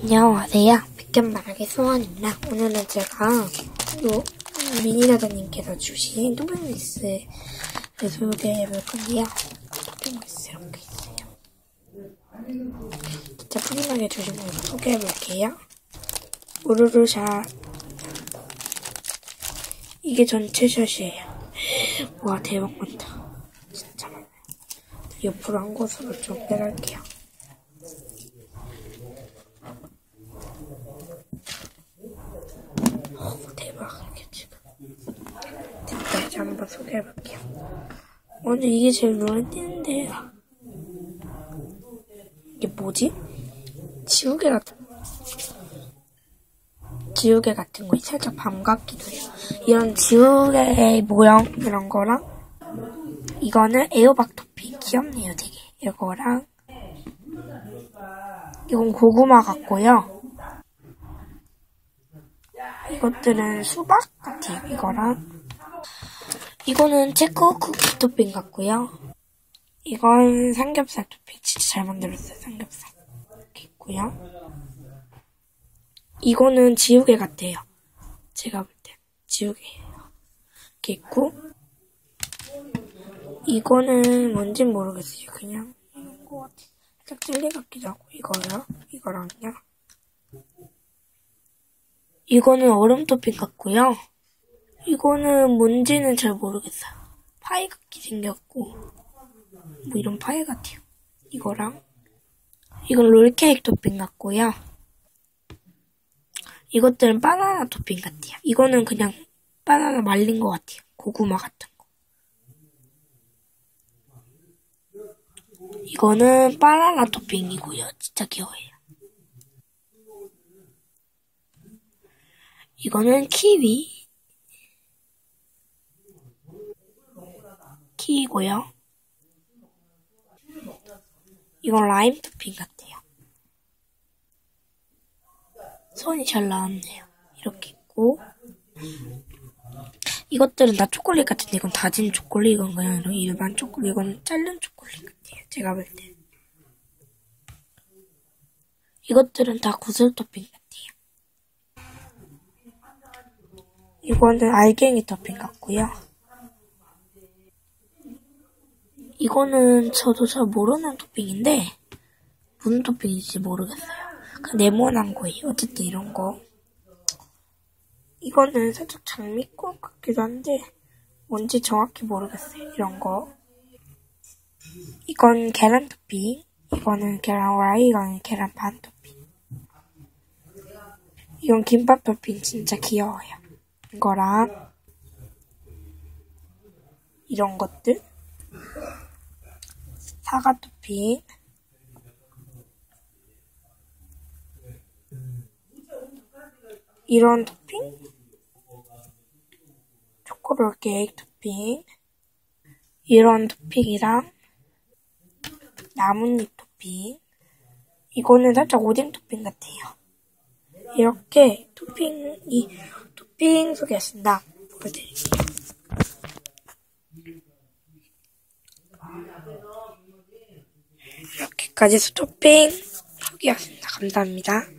안녕하세요. 백견말하기 소원입니다. 오늘은 제가 또 미니나다님께서 주신 토핑리스를 소개해 볼 건데요. 토핑리스 이렇게 있어요. 진짜 푸짐하게 주신 거 소개해 볼게요. 우르르샷. 이게 전체 샷이에요. 와, 대박 많다. 진짜 많아요. 옆으로 한 곳으로 좀 빼갈게요. 대박 이게 지금 됐 다 이제 한번 소개해볼게요. 먼저 이게 제일 눈에 띄는데 이게 뭐지? 지우개 같은 지우개 같은 거. 살짝 밤 같기도 해요. 이런 지우개 모양 이런 거랑 이거는 에어박 토핑 귀엽네요 되게. 이거랑 이건 고구마 같고요. 이것들은 수박 같아요. 이거랑 이거는 체코 쿠키 토핑 같고요. 이건 삼겹살 토핑 진짜 잘 만들었어요. 삼겹살 이렇게 있고요. 이거는 지우개 같아요. 제가 볼 때 지우개예요. 이렇게 있고 이거는 뭔진 모르겠어요. 그냥 이런 거 같아요. 살짝 젤리 같기도 하고 이거요. 이거랑요. 이거는 얼음 토핑 같고요. 이거는 뭔지는 잘 모르겠어요. 파이 같게 생겼고 뭐 이런 파이 같아요. 이거랑 이건 롤케이크 토핑 같고요. 이것들은 바나나 토핑 같아요. 이거는 그냥 바나나 말린 것 같아요. 고구마 같은 거. 이거는 바나나 토핑이고요. 진짜 귀여워요. 이거는 키위. 키위고요. 이건 라임 토핑 같아요. 손이 잘 나왔네요. 이렇게 있고 이것들은 다 초콜릿 같은데 이건 다진 초콜릿 이건 그냥 일반 초콜릿 이건 자른 초콜릿 같아요. 제가 볼 때. 이것들은 다 구슬 토핑 같아요. 이거는 알갱이 토핑 같고요. 이거는 저도 잘 모르는 토핑인데 무슨 토핑인지 모르겠어요. 그냥 네모난 거예요. 어쨌든 이런 거. 이거는 살짝 장미꽃 같기도 한데 뭔지 정확히 모르겠어요. 이런 거. 이건 계란 토핑. 이거는 계란 후라이, 이거는 계란 반 토핑. 이건 김밥 토핑 진짜 귀여워요. 이거랑 이런 것들 사과 토핑 이런 토핑 초코롤 케이크 토핑 이런 토핑이랑 나뭇잎 토핑 이거는 살짝 오뎅 토핑 같아요. 이렇게 토핑이 토핑 소개했습니다. 보여드릴게요. 이렇게까지 토핑 소개했습니다. 감사합니다.